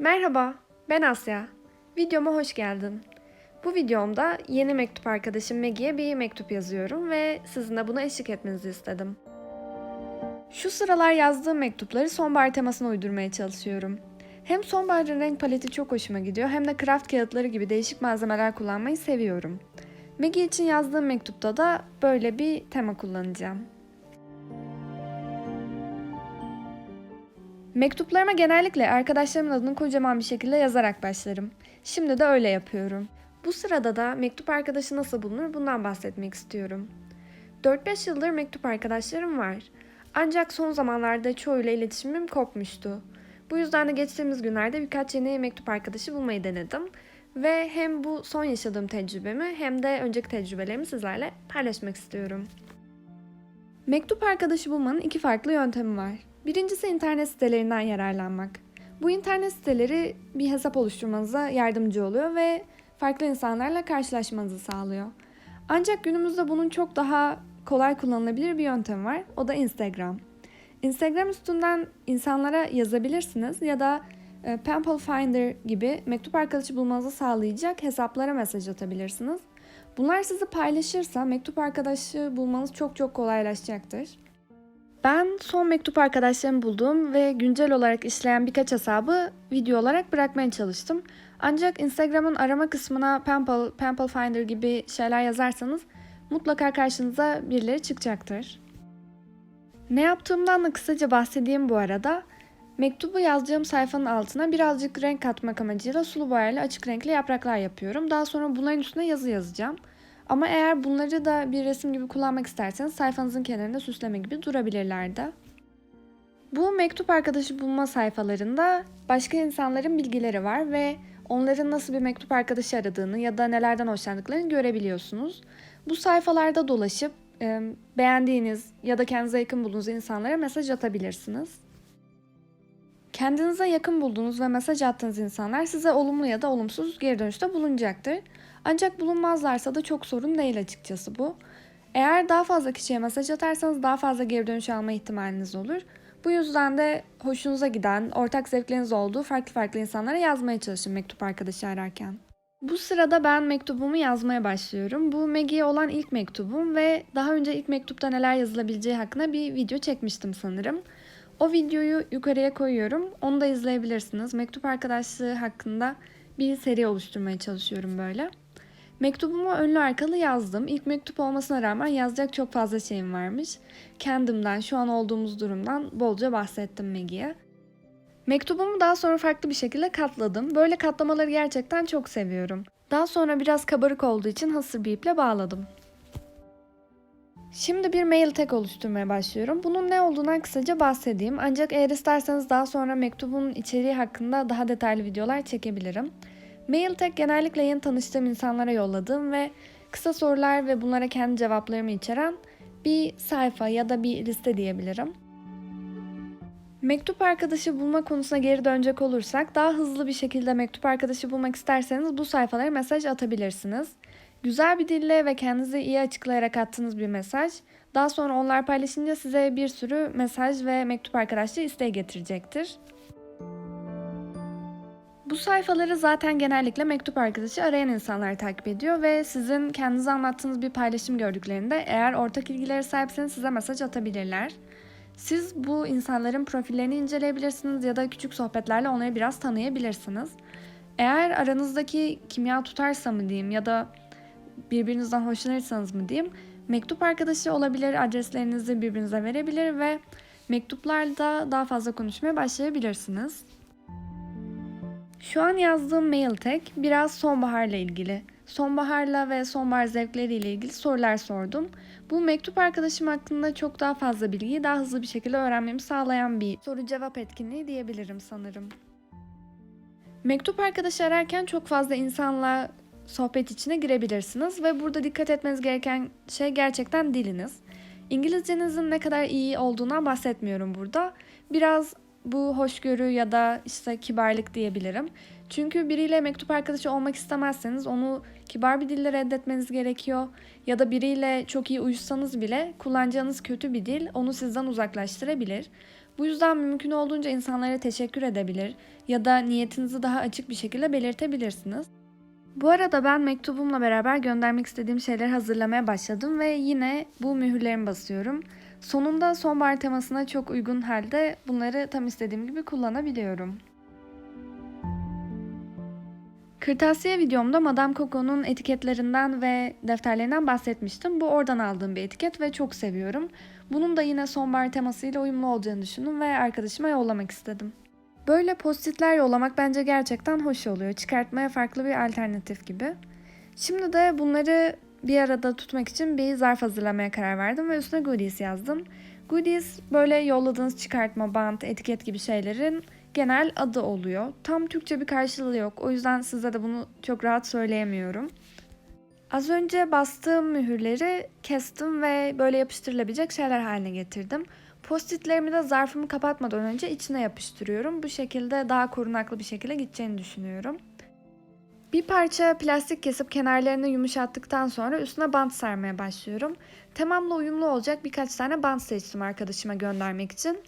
Merhaba, ben Asya. Videoma hoş geldin. Bu videomda yeni mektup arkadaşım Maggie'ye bir mektup yazıyorum ve sizin de buna eşlik etmenizi istedim. Şu sıralar yazdığım mektupları sonbahar temasına uydurmaya çalışıyorum. Hem sonbaharın renk paleti çok hoşuma gidiyor hem de craft kağıtları gibi değişik malzemeler kullanmayı seviyorum. Maggie için yazdığım mektupta da böyle bir tema kullanacağım. Mektuplarıma genellikle arkadaşlarımın adını kocaman bir şekilde yazarak başlarım. Şimdi de öyle yapıyorum. Bu sırada da mektup arkadaşı nasıl bulunur bundan bahsetmek istiyorum. 4-5 yıldır mektup arkadaşlarım var. Ancak son zamanlarda çoğuyla iletişimim kopmuştu. Bu yüzden de geçtiğimiz günlerde birkaç yeni mektup arkadaşı bulmayı denedim. Ve hem bu son yaşadığım tecrübemi hem de önceki tecrübelerimi sizlerle paylaşmak istiyorum. Mektup arkadaşı bulmanın iki farklı yöntemi var. Birincisi internet sitelerinden yararlanmak. Bu internet siteleri bir hesap oluşturmanıza yardımcı oluyor ve farklı insanlarla karşılaşmanızı sağlıyor. Ancak günümüzde bunun çok daha kolay kullanılabilir bir yöntemi var. O da Instagram. Instagram üstünden insanlara yazabilirsiniz ya da e, Pample Finder gibi mektup arkadaşı bulmanızı sağlayacak hesaplara mesaj atabilirsiniz. Bunlar sizi paylaşırsa mektup arkadaşı bulmanız çok çok kolaylaşacaktır. Ben son mektup arkadaşlarımı bulduğum ve güncel olarak işleyen birkaç hesabı video olarak bırakmaya çalıştım. Ancak Instagram'ın arama kısmına Pample, Pample Finder gibi şeyler yazarsanız mutlaka karşınıza birileri çıkacaktır. Ne yaptığımdan da kısaca bahsedeyim bu arada. Mektubu yazdığım sayfanın altına birazcık renk katmak amacıyla sulu boyayla açık renkli yapraklar yapıyorum. Daha sonra bunların üstüne yazı yazacağım. Ama eğer bunları da bir resim gibi kullanmak isterseniz sayfanızın kenarında süsleme gibi durabilirler de. Bu mektup arkadaşı bulma sayfalarında başka insanların bilgileri var ve onların nasıl bir mektup arkadaşı aradığını ya da nelerden hoşlandıklarını görebiliyorsunuz. Bu sayfalarda dolaşıp beğendiğiniz ya da kendinize yakın bulduğunuz insanlara mesaj atabilirsiniz. Kendinize yakın bulduğunuz ve mesaj attığınız insanlar size olumlu ya da olumsuz geri dönüşte bulunacaktır. Ancak bulunmazlarsa da çok sorun değil açıkçası bu. Eğer daha fazla kişiye mesaj atarsanız daha fazla geri dönüş alma ihtimaliniz olur. Bu yüzden de hoşunuza giden, ortak zevkleriniz olduğu farklı farklı insanlara yazmaya çalışın mektup arkadaşı ararken. Bu sırada ben mektubumu yazmaya başlıyorum. Bu Maggie'ye olan ilk mektubum ve daha önce ilk mektupta neler yazılabileceği hakkında bir video çekmiştim sanırım. O videoyu yukarıya koyuyorum. Onu da izleyebilirsiniz. Mektup arkadaşlığı hakkında bir seri oluşturmaya çalışıyorum böyle. Mektubumu önlü arkalı yazdım. İlk mektup olmasına rağmen yazacak çok fazla şeyim varmış. Kendimden, şu an olduğumuz durumdan bolca bahsettim Maggie'ye. Mektubumu daha sonra farklı bir şekilde katladım. Böyle katlamaları gerçekten çok seviyorum. Daha sonra biraz kabarık olduğu için hasır bir iple bağladım. Şimdi bir mail tag oluşturmaya başlıyorum. Bunun ne olduğundan kısaca bahsedeyim. Ancak eğer isterseniz daha sonra mektubun içeriği hakkında daha detaylı videolar çekebilirim. Mail tag genellikle yeni tanıştığım insanlara yolladığım ve kısa sorular ve bunlara kendi cevaplarımı içeren bir sayfa ya da bir liste diyebilirim. Mektup arkadaşı bulma konusuna geri dönecek olursak daha hızlı bir şekilde mektup arkadaşı bulmak isterseniz bu sayfalara mesaj atabilirsiniz. Güzel bir dille ve kendinizi iyi açıklayarak attığınız bir mesaj daha sonra onlar paylaşınca size bir sürü mesaj ve mektup arkadaşlığı isteği getirecektir. Bu sayfaları zaten genellikle mektup arkadaşı arayan insanlar takip ediyor ve sizin kendinize anlattığınız bir paylaşım gördüklerinde eğer ortak ilgilere sahipseniz size mesaj atabilirler. Siz bu insanların profillerini inceleyebilirsiniz ya da küçük sohbetlerle onları biraz tanıyabilirsiniz. Eğer aranızdaki kimya tutarsa mı diyeyim ya da birbirinizden hoşlanırsanız mı diyeyim mektup arkadaşı olabilir, adreslerinizi birbirinize verebilir ve mektuplarda daha fazla konuşmaya başlayabilirsiniz. Şu an yazdığım mail tag biraz sonbaharla ilgili. Sonbaharla ve sonbahar zevkleriyle ilgili sorular sordum. Bu mektup arkadaşım hakkında çok daha fazla bilgiyi daha hızlı bir şekilde öğrenmemi sağlayan bir soru cevap etkinliği diyebilirim sanırım. Mektup arkadaşı ararken çok fazla insanla sohbet içine girebilirsiniz ve burada dikkat etmeniz gereken şey gerçekten diliniz. İngilizcenizin ne kadar iyi olduğuna bahsetmiyorum burada. Biraz bu hoşgörü ya da işte kibarlık diyebilirim. Çünkü biriyle mektup arkadaşı olmak istemezseniz onu kibar bir dille reddetmeniz gerekiyor. Ya da biriyle çok iyi uyuşsanız bile kullanacağınız kötü bir dil onu sizden uzaklaştırabilir. Bu yüzden mümkün olduğunca insanlara teşekkür edebilir ya da niyetinizi daha açık bir şekilde belirtebilirsiniz. Bu arada ben mektubumla beraber göndermek istediğim şeyleri hazırlamaya başladım ve yine bu mühürlerimi basıyorum. Sonunda sonbahar temasına çok uygun halde bunları tam istediğim gibi kullanabiliyorum. Kırtasiye videomda Madame Coco'nun etiketlerinden ve defterlerinden bahsetmiştim. Bu oradan aldığım bir etiket ve çok seviyorum. Bunun da yine sonbahar temasıyla uyumlu olacağını düşündüm ve arkadaşıma yollamak istedim. Böyle postitler yollamak bence gerçekten hoş oluyor. Çıkartmaya farklı bir alternatif gibi. Şimdi de bunları bir arada tutmak için bir zarf hazırlamaya karar verdim ve üstüne goodies yazdım. Goodies böyle yolladığınız çıkartma, bant, etiket gibi şeylerin genel adı oluyor. Tam Türkçe bir karşılığı yok. O yüzden size de bunu çok rahat söyleyemiyorum. Az önce bastığım mühürleri kestim ve böyle yapıştırılabilecek şeyler haline getirdim. Postitlerimi de zarfımı kapatmadan önce içine yapıştırıyorum. Bu şekilde daha korunaklı bir şekilde gideceğini düşünüyorum. Bir parça plastik kesip kenarlarını yumuşattıktan sonra üstüne bant sermeye başlıyorum. Temamla uyumlu olacak birkaç tane bant seçtim arkadaşıma göndermek için.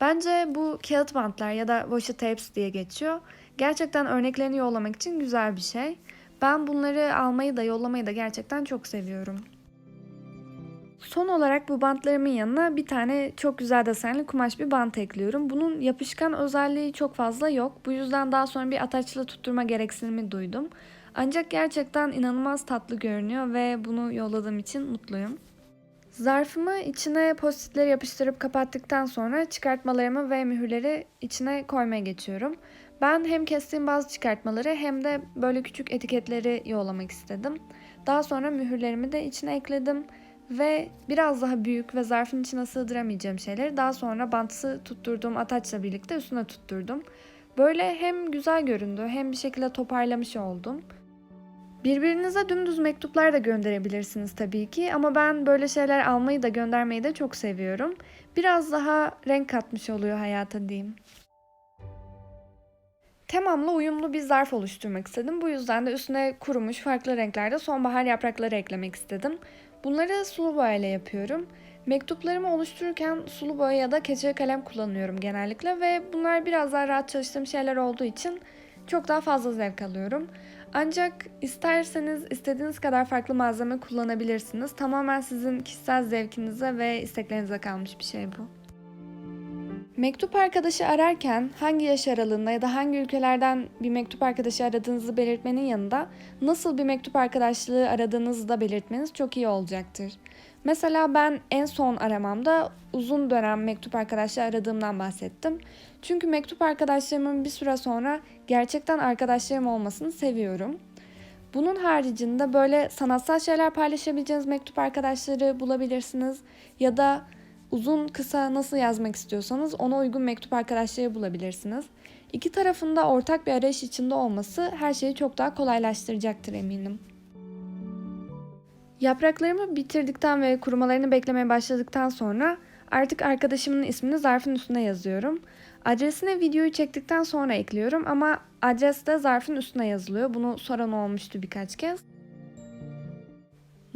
Bence bu kağıt bantlar ya da washi tapes diye geçiyor. Gerçekten örneklerini yollamak için güzel bir şey. Ben bunları almayı da yollamayı da gerçekten çok seviyorum. Son olarak bu bantlarımın yanına bir tane çok güzel desenli kumaş bir bant ekliyorum. Bunun yapışkan özelliği çok fazla yok. Bu yüzden daha sonra bir ataçla tutturma gereksinimi duydum. Ancak gerçekten inanılmaz tatlı görünüyor ve bunu yolladığım için mutluyum. Zarfımı içine postitleri yapıştırıp kapattıktan sonra çıkartmalarımı ve mühürleri içine koymaya geçiyorum. Ben hem kestiğim bazı çıkartmaları hem de böyle küçük etiketleri yollamak istedim. Daha sonra mühürlerimi de içine ekledim ve biraz daha büyük ve zarfın içine sığdıramayacağım şeyleri daha sonra bantsı tutturduğum ataçla birlikte üstüne tutturdum. Böyle hem güzel göründü hem bir şekilde toparlamış oldum. Birbirinize dümdüz mektuplar da gönderebilirsiniz tabii ki ama ben böyle şeyler almayı da göndermeyi de çok seviyorum. Biraz daha renk katmış oluyor hayata diyeyim. Temamla uyumlu bir zarf oluşturmak istedim. Bu yüzden de üstüne kurumuş farklı renklerde sonbahar yaprakları eklemek istedim. Bunları sulu boya ile yapıyorum. Mektuplarımı oluştururken sulu boya ya da keçeli kalem kullanıyorum genellikle ve bunlar biraz daha rahat çalıştığım şeyler olduğu için çok daha fazla zevk alıyorum. Ancak isterseniz istediğiniz kadar farklı malzeme kullanabilirsiniz. Tamamen sizin kişisel zevkinize ve isteklerinize kalmış bir şey bu. Mektup arkadaşı ararken hangi yaş aralığında ya da hangi ülkelerden bir mektup arkadaşı aradığınızı belirtmenin yanında nasıl bir mektup arkadaşlığı aradığınızı da belirtmeniz çok iyi olacaktır. Mesela ben en son aramamda uzun dönem mektup arkadaşlığı aradığımdan bahsettim. Çünkü mektup arkadaşlarımın bir süre sonra gerçekten arkadaşlarım olmasını seviyorum. Bunun haricinde böyle sanatsal şeyler paylaşabileceğiniz mektup arkadaşları bulabilirsiniz ya da uzun kısa nasıl yazmak istiyorsanız ona uygun mektup arkadaşları bulabilirsiniz. İki tarafında ortak bir arayış içinde olması her şeyi çok daha kolaylaştıracaktır eminim. Yapraklarımı bitirdikten ve kurumalarını beklemeye başladıktan sonra artık arkadaşımın ismini zarfın üstüne yazıyorum. Adresine videoyu çektikten sonra ekliyorum ama adres de zarfın üstüne yazılıyor. Bunu soran olmuştu birkaç kez.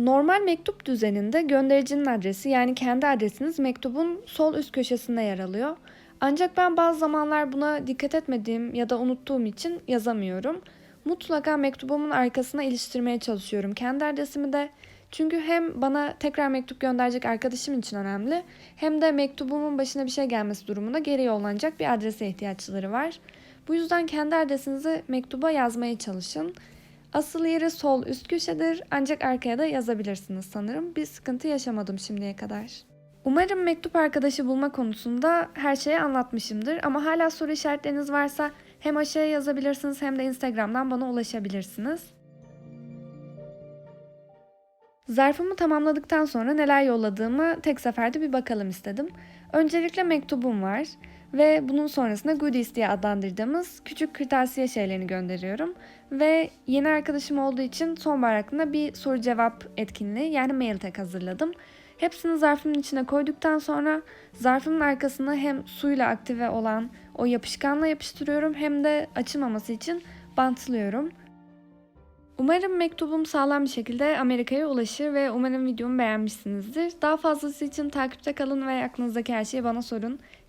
Normal mektup düzeninde göndericinin adresi yani kendi adresiniz mektubun sol üst köşesinde yer alıyor. Ancak ben bazı zamanlar buna dikkat etmediğim ya da unuttuğum için yazamıyorum. Mutlaka mektubumun arkasına iliştirmeye çalışıyorum kendi adresimi de. Çünkü hem bana tekrar mektup gönderecek arkadaşım için önemli hem de mektubumun başına bir şey gelmesi durumunda geri yollanacak bir adrese ihtiyaçları var. Bu yüzden kendi adresinizi mektuba yazmaya çalışın. Asıl yeri sol üst köşedir ancak arkaya da yazabilirsiniz sanırım. Bir sıkıntı yaşamadım şimdiye kadar. Umarım mektup arkadaşı bulma konusunda her şeyi anlatmışımdır ama hala soru işaretleriniz varsa hem aşağıya yazabilirsiniz hem de Instagram'dan bana ulaşabilirsiniz. Zarfımı tamamladıktan sonra neler yolladığımı tek seferde bir bakalım istedim. Öncelikle mektubum var ve bunun sonrasında goodies diye adlandırdığımız küçük kırtasiye şeylerini gönderiyorum. Ve yeni arkadaşım olduğu için sonbahar hakkında bir soru cevap etkinliği yani mail tag hazırladım. Hepsini zarfımın içine koyduktan sonra zarfımın arkasına hem suyla aktive olan o yapışkanla yapıştırıyorum hem de açılmaması için bantlıyorum. Umarım mektubum sağlam bir şekilde Amerika'ya ulaşır ve umarım videomu beğenmişsinizdir. Daha fazlası için takipte kalın ve aklınızdaki her şeyi bana sorun.